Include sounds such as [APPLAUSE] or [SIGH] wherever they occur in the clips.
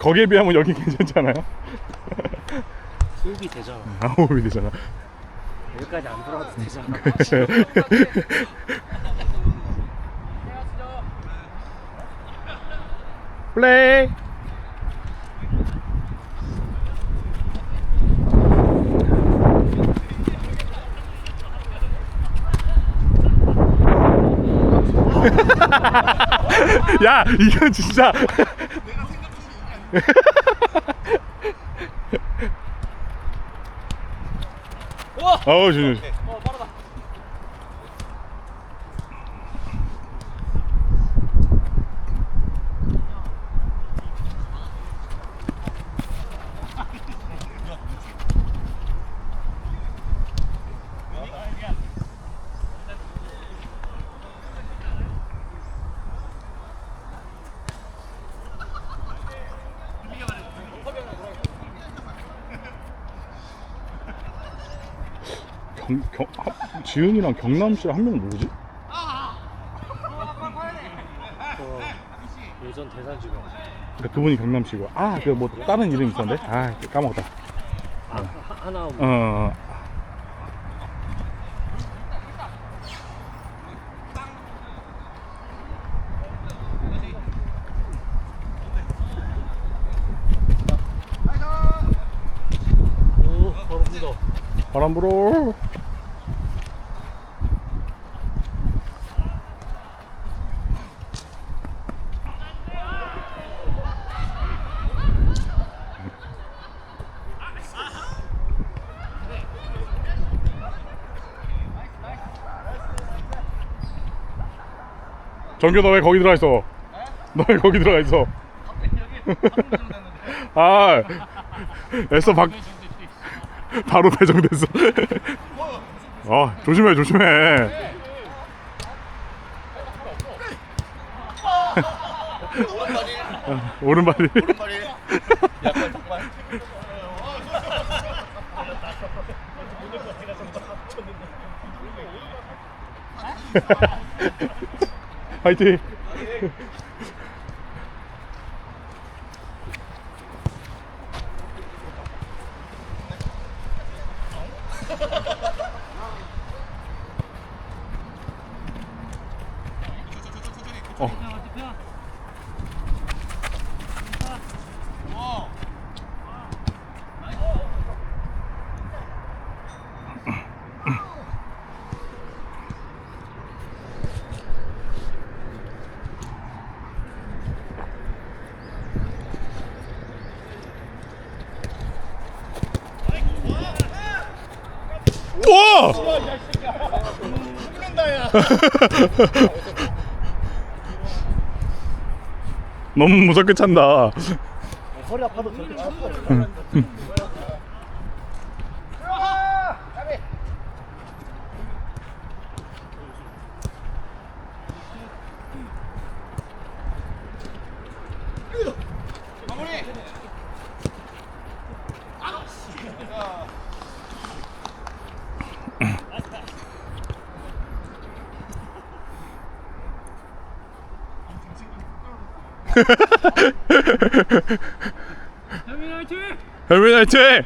거기에 비하면 여기 괜찮지 않아요? 호흡이 되잖아. 아홉이 되잖아. 여기까지 안 들어가도 되잖아. [LAUGHS] 플레이. [LAUGHS] 야, 이건 진짜. [LAUGHS] 어우, 조심. 조심. 경, 경, 하, 지은이랑 경남시 한명 누구지? 저 예전 대산지검. 그러니까 그분이 경남시고. 아 그 뭐 다른 이름 있었는데? 아 까먹었다. 아, 하- 하나 뭐어 오, 바로 묻어. 바람 불어 정규 너 왜 거기 들어가 있어? 너 왜 거기 들어가 있어? 아, 애써 박 바로 배정됐어. 아 조심해 조심해. 아, 오른발이. [LAUGHS] 화이팅. 어. 와! [LAUGHS] 너무 무섭게 찬다. 허리 아파도 저렇게 쳤어. 헬멧 화이팅!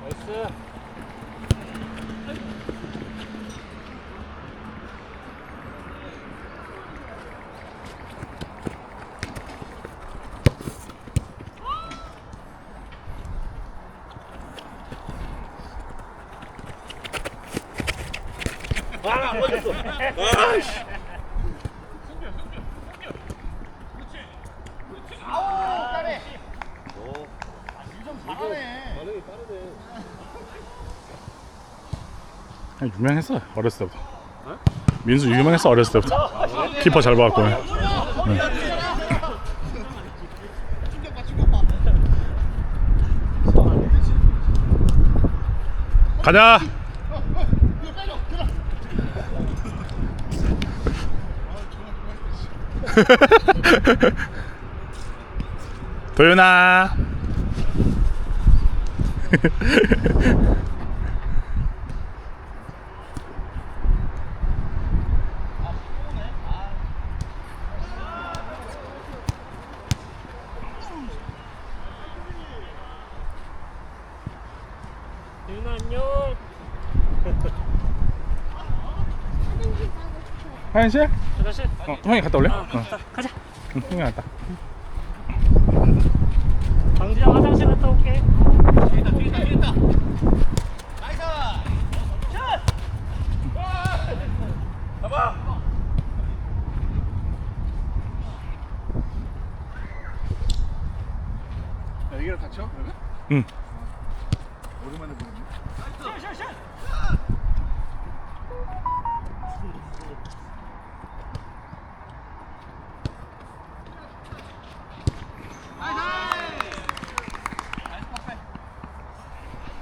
나이스. 아, 안 맞았어. 아이씨. 유명했어 어렸을 때부터. 민수 유명했어 어렸을 때부터. 키퍼 잘 봐갖고. 응. 가자. 도윤아. 윤아 안녕. 화장실? 아저씨. 어, 형이 갔다 올래? 어, 어. 자, 가자. 응, 형이 갔다. 강지야 화장실 갔다 올게. 여기를 다쳐? 그러면? 응. 오랜만에 보는데.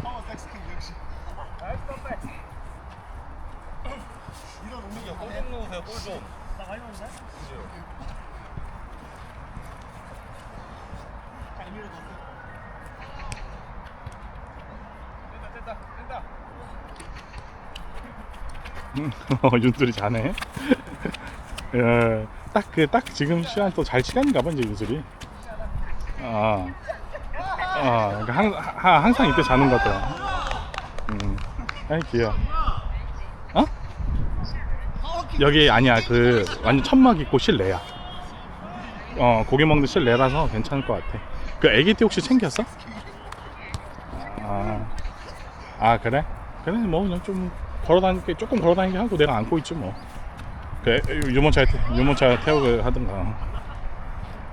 파워 섹스킹 역시. 이런 운동이 골좀 넣으세요, 골 좀. 나 많이 먹는데? 된다, 된다, 된다. 응, 어, 윤술이 자네. [LAUGHS] 예, 딱그 딱 지금 시간 또 잘 시간인가 봐 이제 윤술이. 아, 아, 그러니까 항, 하, 항상 이때 자는 것 같더라. 음, 아이 귀여. 어? 여기 아니야 그 완전 천막 있고 실내야. 어 고기 먹는 실내라서 괜찮을 것 같아. 그 애기 띠 혹시 챙겼어? 아, 아 그래? 그래 뭐 그냥 좀 걸어다니게 조금 걸어다니게 하고 내가 안고 있지 뭐. 그 유모차에 태- 유모차 태우고 하든가.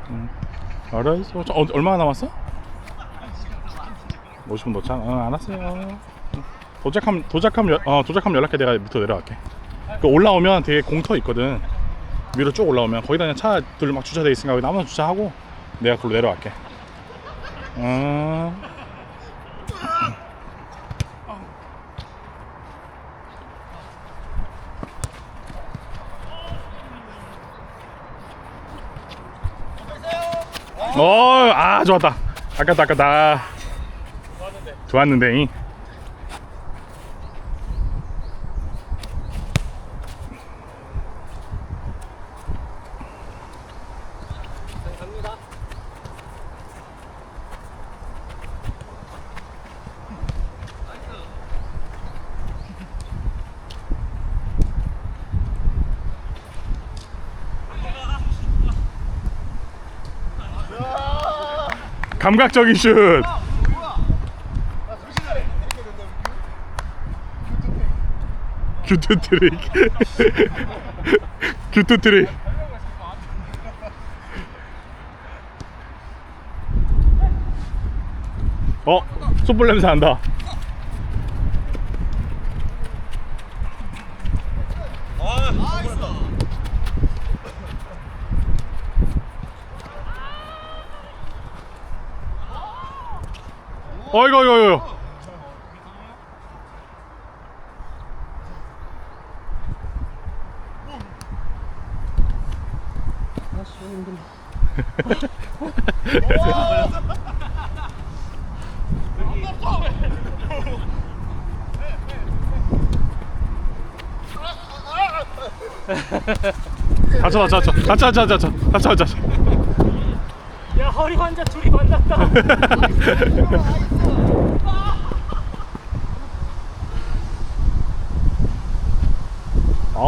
음. 알았어. 저, 어, 얼마나 남았어? 50분 도착. 어, 알았어요. 도착하면 연- 어 도착하면 연락해 내가 밑으로 내려갈게. 그 올라오면 되게 공터 있거든. 위로 쭉 올라오면 거기다 그냥 차들 막 주차돼 있으니까 거기 아무나 주차하고 내가 그걸로 내려갈게. 어. 어, 아 좋았다. 아깝다, 아깝다. 좋았는데. 잉. 갑니다. 감각적인 슛. 규트 트릭. 규트 [LAUGHS] 트릭. 어, 숯불 냄새 난다. 어이구, 어이구, 어이구. 다쳐, 다쳐, 다쳐, 다쳐, 다쳐, 다쳐, 다쳐, 다쳐. 야 허리 환자 둘이 만났다. [LAUGHS]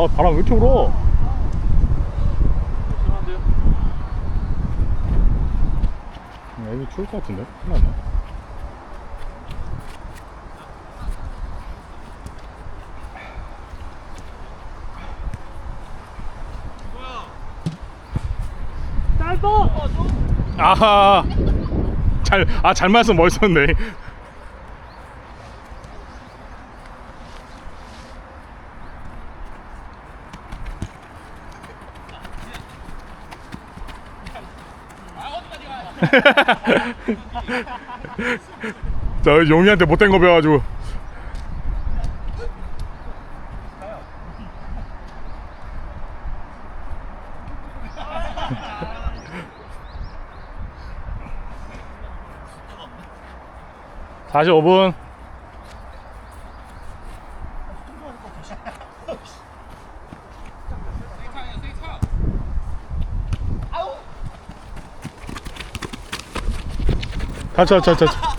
아, 바람 왜 이렇게 불어? 애기 추울 것 같은데? 큰일 났네. 아하. 잘, 아, 잘 맞았으면 멋있었네. 자 용이한테 못된 거 배워가지고. 45분. 쳐, 쳐. 어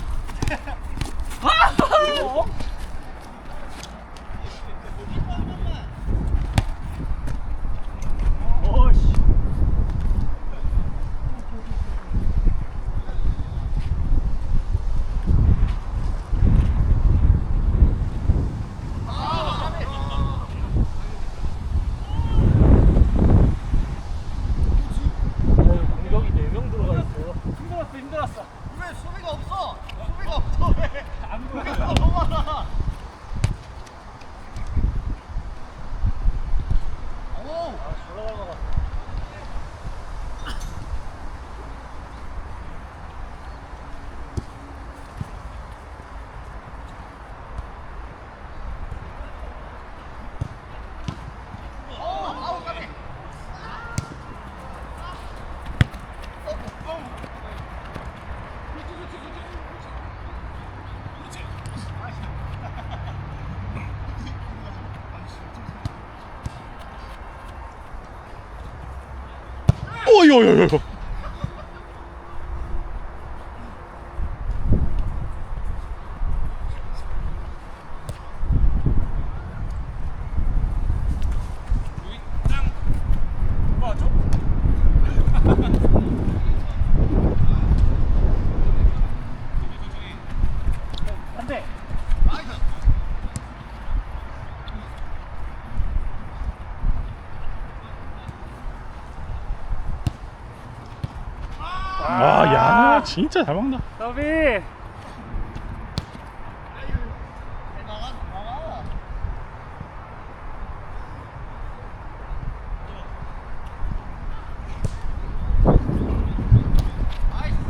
Beautiful. 진짜 잘 먹는다. 나가.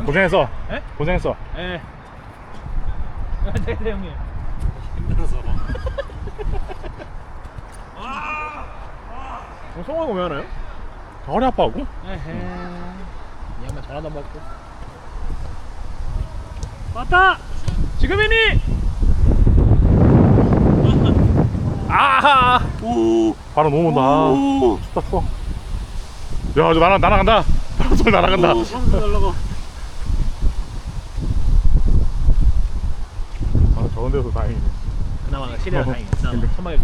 고생했어. 에? 고생했어. 예 네네 형님 어, 성화가 왜 하나요? 허리 아파하고? 에헤 이 양반 전화도 안 받고 맞다 지금이니 아하 바로 너무 온다. 춥다, 추워. 야, 저 날아, 날아간다. [LAUGHS] 바로 날아간다. 방금 날라가 아, 저런 데서 다행이네. 그나마 시리아 다행이다 천막에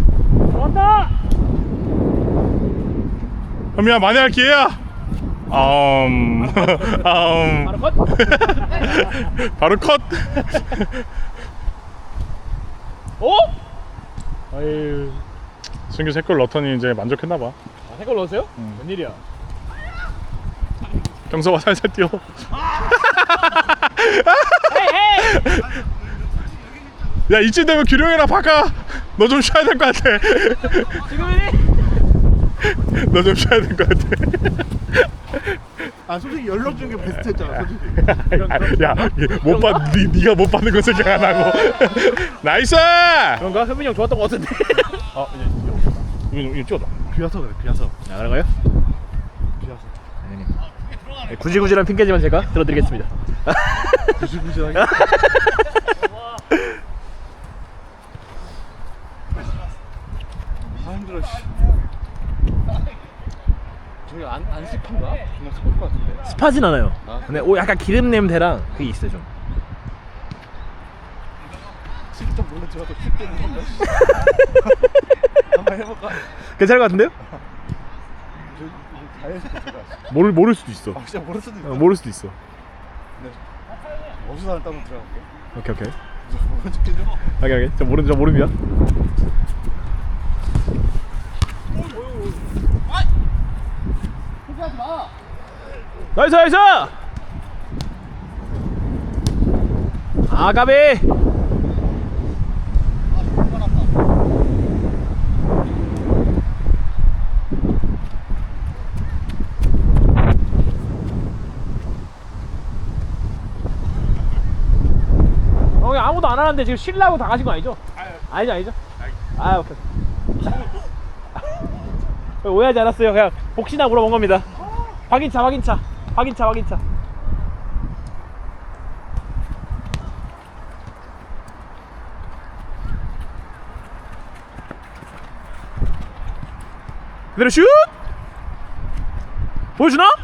왔다 현미야, 만회할 기회야. 음, 음. 바로 컷 [LAUGHS] 바로 컷. 어? 아유, 승규 세골 넣더니 이제 만족했나봐. 아, 색깔 넣었어요? 응. 웬일이야 경서가 살살 뛰어. 야, 이쯤 되면 규룡이랑 바꿔. 너 좀 쉬어야 될 것 같아. 지금이니 [LAUGHS] 너 좀 쉬어야 될 것 같아. 아 솔직히 연락 준게 베스트였잖아 솔직히. 야, 못 받, 니, 니가 못 받는 건 생각 안 하고. [LAUGHS] 나이스! 그런가? 현민이 형 좋았던 것 같은데 어, 이제 이거, 이거 찍어줘. 비와서 그래 비와서. 아 그런가요? 비와서. 네, 구질구질한 핑계지만 제가 들어드리겠습니다 [LAUGHS] 구질구질하게. 아 힘들어. 씨. 저기 안 안습한가? 그냥 습할 습하진 않아요 아, 근데 오 약간 기름 냄새랑 그게 있어요 좀 직접 몰래 휙 되는 건가? [LAUGHS] 한번 해볼까? 괜찮을 것 같은데요? 저 이거 자연스럽게 들어가. 모를, 모를 수도 있어. 아 진짜 모를 수도 있어. 어, 모를 수도 있어. 어디서 나를 따면 들어갈게. 오케이, 오케이. 모른. 오케이, 오케이. 저 모르는, 저 모릅니다. 나이스 나이스! 아가비! 어, 아무도 안 하는데 지금 쉬려고 당하신 거 아니죠? 아니죠 아니죠? 아 오케이. [LAUGHS] 오해하지 않았어요. 그냥 혹시나 물어본 겁니다. 확인차 확인차 확인차 확인차 그대로 슛 보여주나?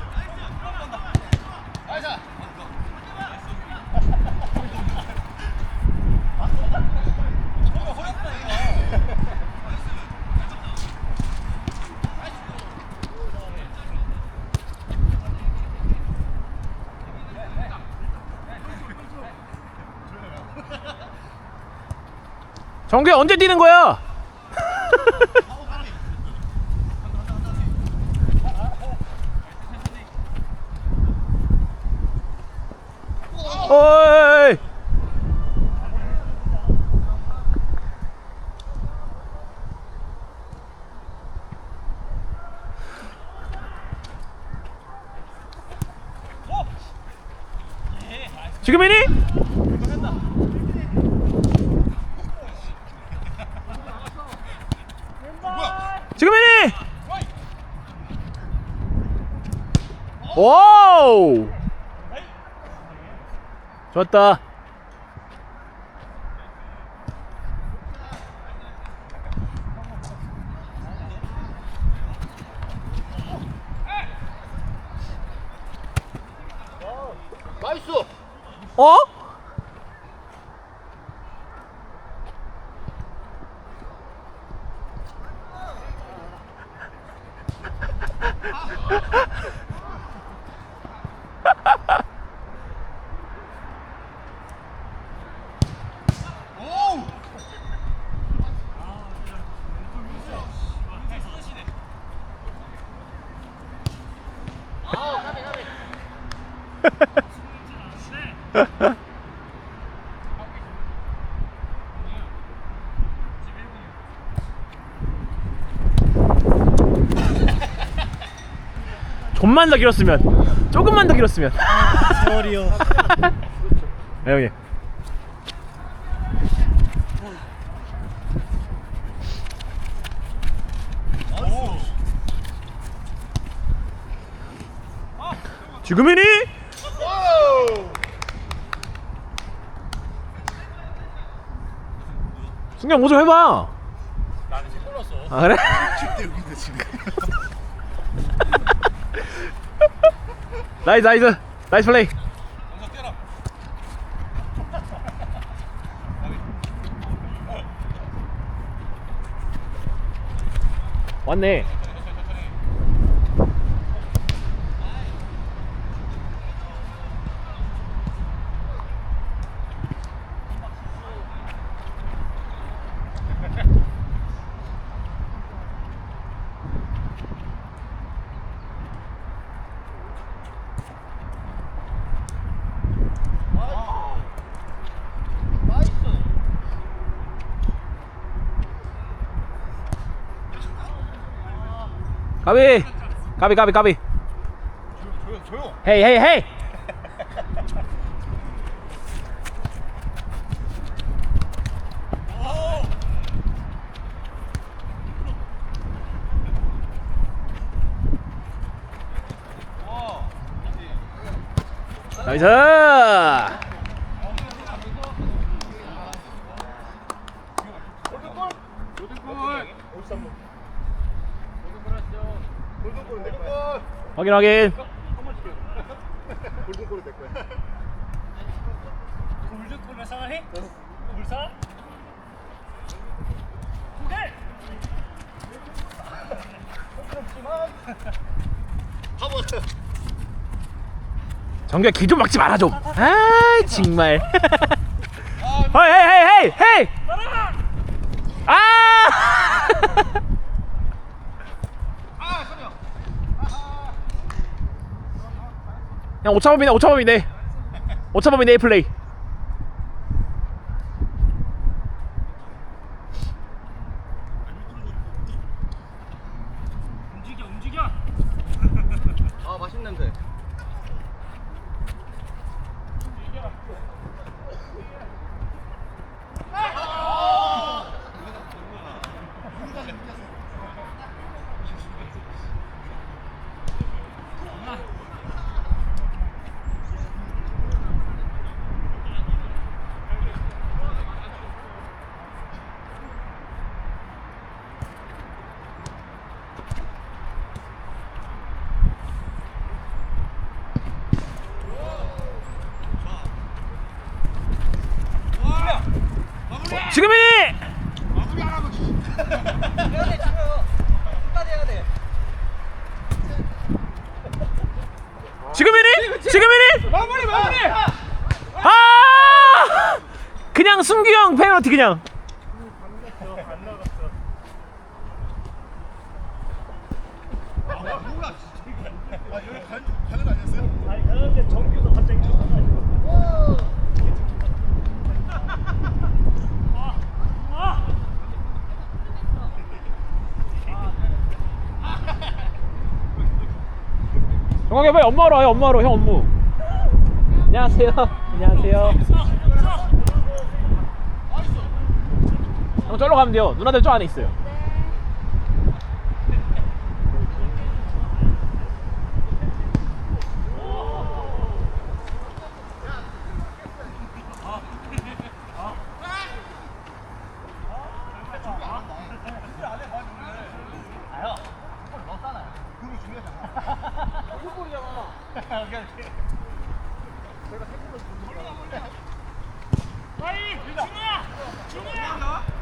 정규 언제 뛰는 거야? 어이. 지금이니? 지금이니? 와우! 좋았다. 나이스. 어? 오. [LAUGHS] 좀만 더 길었으면 조금만 더 길었으면 세월이요. [LAUGHS] 네, 형님 지금이니? 오. 승경 뭐좀 해봐 나는 지금 골랐어. 아 그래? 때우긴데 지금. [LAUGHS] 나이스 나이스 나이스 플레이 뛰어라. 왔네 나이스. 가비. 가비 가비 가비. 조용 조용. 헤이 헤이 헤이. 나이스 골든골은 내 거야. 확인 확인 골든골은 내 거야. 골드 골 상하해? 골사? 고개. 한번. 정규야 길좀 막지 말아 좀. 아 정말. [LAUGHS] 헤이 헤이 헤이 헤이. 아. 아 [LAUGHS] 소리야. 그냥 오차범위네 오차범위네. 오차범위네 플레이. 움직여 움직여. 아 맛있는 냄새. 그냥 승규 형 페널티 그냥. 정확히 빨리 엄마로 와요 엄마로 형 업무. 안녕하세요. 안녕하세요. 형 저로 가면 돼요. 누나들 저 안에 있어요.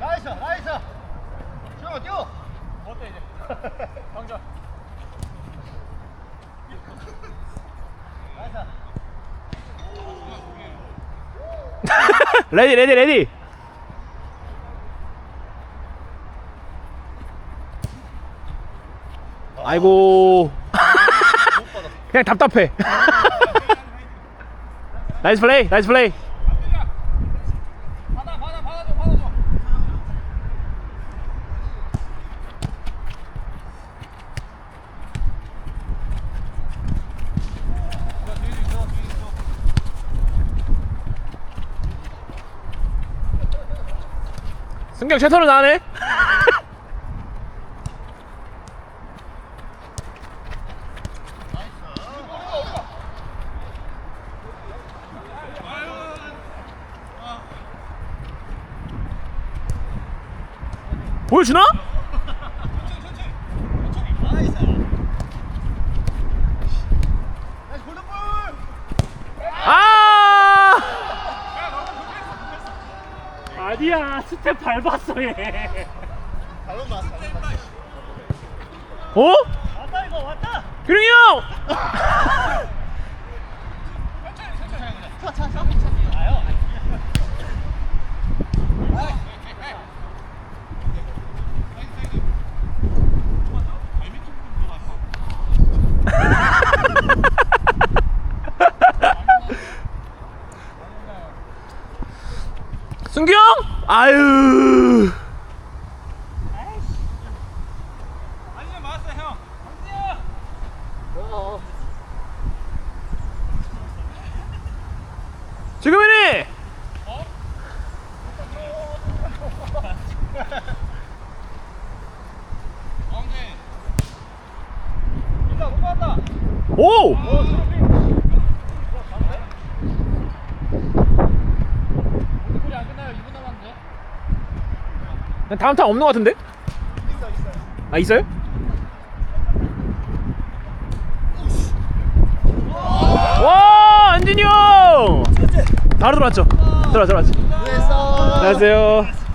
나이스 나이스 수영아 뛰어 어때 이제 방자 나이스 레디 레디 레디. 아이고. [LAUGHS] 그냥 답답해. [LAUGHS] 나이스 플레이, 나이스 플레이. 받아 받아 받아줘 받아줘 승경 최선을 다하네. 보여주나? 나이스 나이스 골든볼 아! 아니야 스텝 밟았어 얘 잘못 봤어 어? 왔다 이거 왔다 규링이 형! [LAUGHS] 승규 형? 아유. 아니면 맞았어 형 지금이니! 가운데 인사 못 받았다 오! 골이 안 끝나요 2분 남았는데 다음 타임 없는 것 같은데? 아 있어요? 와 안진이 형! 바로 들어왔죠? 들어왔 들어왔죠? 됐어 안녕하세요